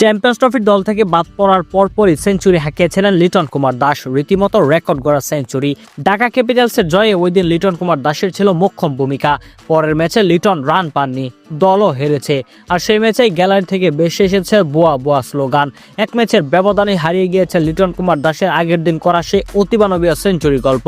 Champions ট্রফির দল থেকে বাদ পড়ার পরপরই সেঞ্চুরি হাঁকিয়েছিলেন লিটন কুমার দাস। রীতিমতো রেকর্ড গড়া সেঞ্চুরি। ঢাকা ক্যাপিটালসের জয়ে ওই দিন লিটন কুমার দাসের ছিল মোক্ষম ভূমিকা। পরের ম্যাচে লিটন রান পাননি, দলও হেরেছে। আর সেই ম্যাচেই গ্যালারি থেকে বেশি এসেছে বোয়া বোয়া স্লোগান। এক ম্যাচের ব্যবধানে হারিয়ে গিয়েছে লিটন কুমার দাসের আগের দিন করা সেই অতিমানবীয় সেঞ্চুরি গল্প।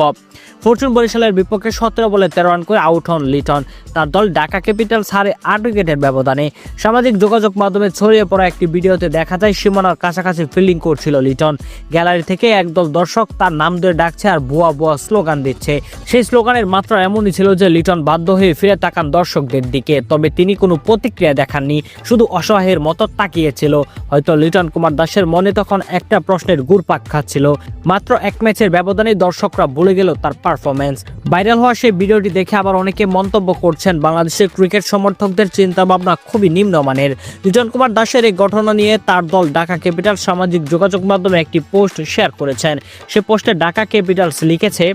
ফরচুন বরিশালের বিপক্ষে সতেরো বলে তেরো রান করে আউট হন লিটন। তার দল ঢাকা ক্যাপিটালস হারে আট উইকেটের ব্যবধানে। সামাজিক যোগাযোগ মাধ্যমে ছড়িয়ে পড়া একটি ভিডিওতে দেখা যায় সীমানার কাছাকাছি ফিল্ডিং করছিল লিটন। গ্যালারি থেকে একদল দর্শক তার নাম ধরে ডাকছে আর বুয়া বুয়া স্লোগান দিচ্ছে। সেই স্লোগানের মাত্রা এমনই ছিল যে লিটন বাধ্য হয়ে ফিরে তাকান দর্শকদের দিকে, তবে তিনি কোনো প্রতিক্রিয়া দেখাননি, শুধু অসহায়ের মতো তাকিয়েছিল। হয়তো লিটন কুমার দাসের মনে তখন একটা প্রশ্নের ঘুরপাক খাচ্ছিল। মাত্র এক ম্যাচের ব্যবধানে দর্শকরা ভুলে গেল তার পারফরমেন্স ভাইরাল হওয়া সেই ভিডিওটি দেখে আবার অনেকে মন্তব্য করছেন, বাংলাদেশের ক্রিকেট সমর্থকদের চিন্তা ভাবনা খুবই নিম্নমানের। লিটন কুমার দাসের এই ঘটনা নিয়ে তার দল ঢাকা ক্যাপিটাল সামাজিক যোগাযোগ মাধ্যমে একটি পোস্ট শেয়ার করেছেন। সে পোস্টে ঢাকা ক্যাপিটালস লিখেছে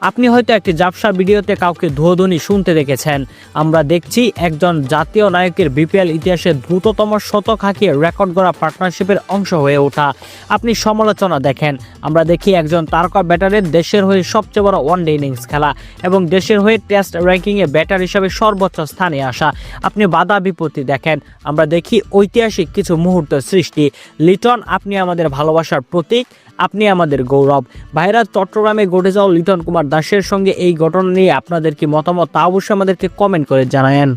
আপনি হয়তো একটি জাপসা ভিডিওতে কাউকে ধুয়োধনি শুনতে দেখেছেন। আমরা দেখছি একজন জাতীয় নায়কের বিপিএল ইতিহাসে দ্রুততম শতক হাঁকিয়ে রেকর্ড করা পার্টনারশিপের অংশ হয়ে ওঠা। আপনি সমালোচনা দেখেন। আমরা দেখি একজন তারকা ব্যাটারের দেশের হয়ে সবচেয়ে বড় ওয়ানডে ইনিংস খেলা এবং দেশের হয়ে টেস্ট র্যাঙ্কিংয়ে ব্যাটার হিসাবে সর্বোচ্চ স্থানে আসা। আপনি বাধা বিপত্তি দেখেন। আমরা দেখি ঐতিহাসিক কিছু মুহূর্ত সৃষ্টি। লিটন, আপনি আমাদের ভালোবাসার প্রতীক। আপনি আমাদের গৌরব। ভাইরা, চট্টগ্রামে ঘটে যাওয়া লিটন কুমার দাসের সঙ্গে এই ঘটনা নিয়ে আপনাদের কি মতামত তা অবশ্যই আমাদেরকে কমেন্ট করে জানায়েন।